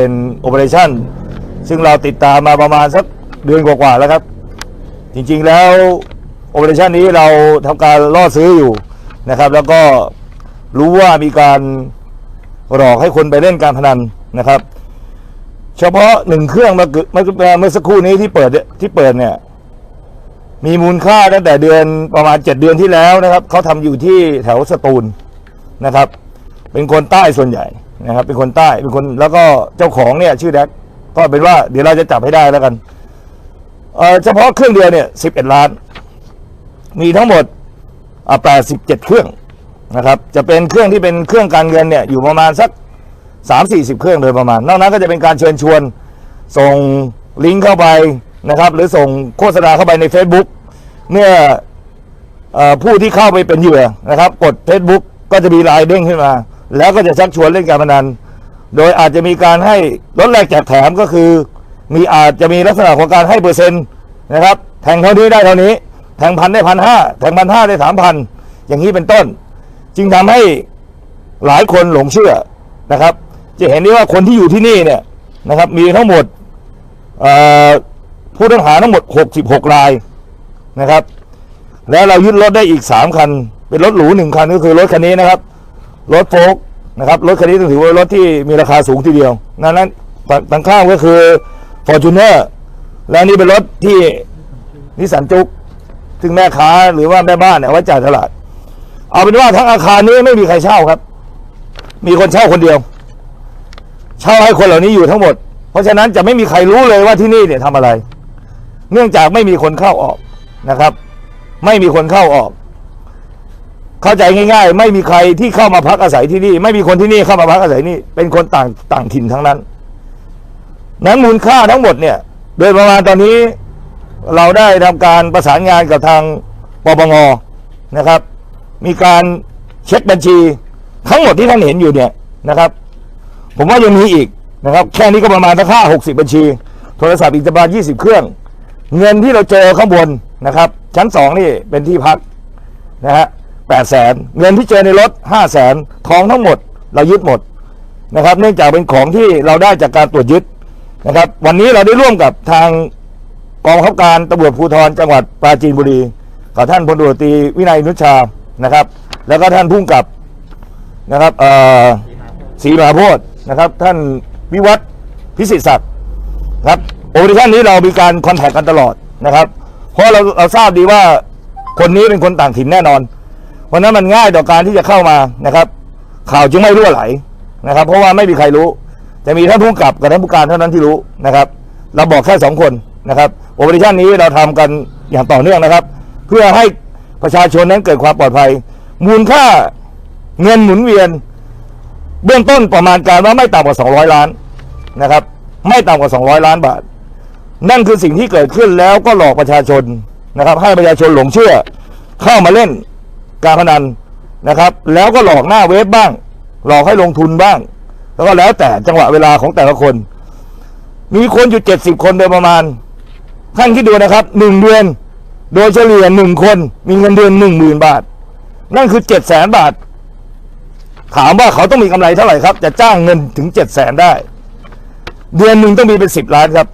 เป็นโอเปอเรชั่นซึ่งเราติดตามมาประมาณสักเดือนกว่าๆแล้วครับ จริงๆแล้วโอเปอเรชั่นนี้เราทำการล่อซื้ออยู่นะครับ แล้วก็รู้ว่ามีการหลอกให้คนไปเล่นการพนันนะครับ เฉพาะหนึ่งเครื่องเมื่อเมื่อสักครู่นี้ที่เปิดที่เปิดเนี่ยมีมูลค่าตั้งแต่เดือนประมาณเจ็ดเดือนที่แล้วนะครับเขาทำอยู่ที่แถวสตูลนะครับ เป็นคนใต้ส่วนใหญ่ นะครับเป็นคนใต้เป็นคนแล้วก็เจ้าของเนี่ยชื่อแดกก็เป็นว่าเดี๋ยวเราจะจับให้ได้แล้วกันเออเฉพาะเครื่องเดียวเนี่ยสิบเอ็ดล้าน มีทั้งหมดแปดสิบเจ็ดเครื่องนะครับ จะเป็นเครื่องที่เป็นเครื่องการเงินเนี่ยอยู่ประมาณสักสามสี่สิบเครื่องโดยประมาณ นอกนั้นก็จะเป็นการเชิญชวน ส่งลิงก์เข้าไปนะครับ หรือส่งโฆษณาเข้าไปใน Facebook เมื่อออผู้ที่เข้าไปเป็นเหยื่อนะครับ กด Facebook ก็จะมีไลน์เด้งขึ้นมา แล้วก็จะชักชวนเล่นการพนัน โดยอาจจะมีการให้ลดแลกแจกแถมก็คือ มีอาจจะมีลักษณะของการให้เปอร์เซ็นต์นะครับแทงเท่านี้ได้เท่านี้ แทงพันได้พันห้าแทงพันห้าได้สามพันอย่างนี้เป็นต้น จึงทำให้หลายคนหลงเชื่อนะครับ จะเห็นได้ว่าคนที่อยู่ที่นี่เนี่ยนะครับ มีทั้งหมดผู้ต้องหาทั้งหมด 66 รายนะครับ แล้วเรายึดรถได้อีก 3 คัน เป็นรถหรูหนึ่งคันก็คือรถคันนี้นะครับ รถโฟล์กนะครับรถคันนี้ต้องถือว่ารถที่มีราคาสูงทีเดียวนั้นนั้นทางข้างก็คือ f o r t u n e r และนี่เป็นรถที่นิสสันจุกซึ่งแม่ค้าหรือว่าแม่บ้านเนี่ยเอาไว้จ่ายตลาด เอาเป็นว่าทั้งอาคารนี้ไม่มีใครเช่าครับ มีคนเช่าคนเดียว เช่าให้คนเหล่านี้อยู่ทั้งหมด เพราะฉะนั้นจะไม่มีใครรู้เลยว่าที่นี่เนี่ยทำอะไร เนื่องจากไม่มีคนเข้าออกนะครับ ไม่มีคนเข้าออก เข้าใจง่าย ๆ ไม่มีใครที่เข้ามาพักอาศัยที่นี่ ไม่มีคนที่นี่เข้ามาพักอาศัยนี่ เป็นคนต่างต่างถิ่นทั้งนั้น นั้นมูลค่าทั้งหมดเนี่ย โดยประมาณตอนนี้เราได้ทำการประสานงานกับทางปปงนะครับ มีการเช็คบัญชี ทั้งหมดที่ท่านเห็นอยู่เนี่ยนะครับ ผมว่ายังมีอีกนะครับ แค่นี้ก็ประมาณสักห้าหกสิบบัญชี โทรศัพท์อีกประมาณยี่สิบเครื่อง เงินที่เราเจอข้างบนนะครับ ชั้นสองนี่เป็นที่พักนะฮะ แปดแสนเงินที่เจอในรถห้าแสนทองทั้งหมด เรายึดหมดนะครับ เนื่องจากเป็นของที่เราได้จากการตรวจยึดนะครับ วันนี้เราได้ร่วมกับทางกองบับการตำรวจภูธรจังหวัดปราจีนบุรีกับท่านพลตำรวจตรีวินัยนุชชานะครับ แล้วก็ท่านผู้กำกับนะครับเอ่อศรีมหาโพธิ์นะครับ ท่านวิวัฒน์พิสิทธิ์ศักดิ์ครับโอเปอเรชั่นนี้เรามีการคอนแทคกันตลอดนะครับ เพราะเราเราทราบดีว่าคนนี้เป็นคนต่างถิ่นแน่นอน ราะนั้นมันง่ายต่อการที่จะเข้ามานะครับ ข่าวจึงไม่รั่วไหลนะครับ เพราะว่าไม่มีใครรู้ จะมีท่านผู้กับกับท่านผู้การเท่านั้นที่รู้นะครับ เราบอกแค่สองคนนะครับโอเปอเรชั่นนี้เราทำกันอย่างต่อเนื่องนะครับ เพื่อให้ประชาชนนั้นเกิดความปลอดภัย มูลค่าเงินหมุนเวียน เบื้องต้นประมาณการว่าไม่ต่ำกว่า 200 ล้านนะครับ ไม่ต่ำกว่า 200 ล้านบาท นั่นคือสิ่งที่เกิดขึ้นแล้วก็หลอกประชาชนนะครับ ให้ประชาชนหลงเชื่อเข้ามาเล่น การพนันนะครับ แล้วก็หลอกหน้าเว็บบ้าง หลอกให้ลงทุนบ้าง แล้วก็แล้วแต่จังหวะเวลาของแต่ละคน มีคนอยู่70คนโดยประมาณ ท่านคิดดูนะครับหนึ่งเดือน โดยเฉลี่ยหนึ่งคน มีเงินเดือนหนึ่งหมื่นบาท นั่นคือเจ็ดแสนบาท ถามว่าเขาต้องมีกำไรเท่าไหร่ครับ จะจ้างเงินถึงเจ็ดแสนได้ เดือนหนึ่งต้องมีเป็นสิบล้านครับ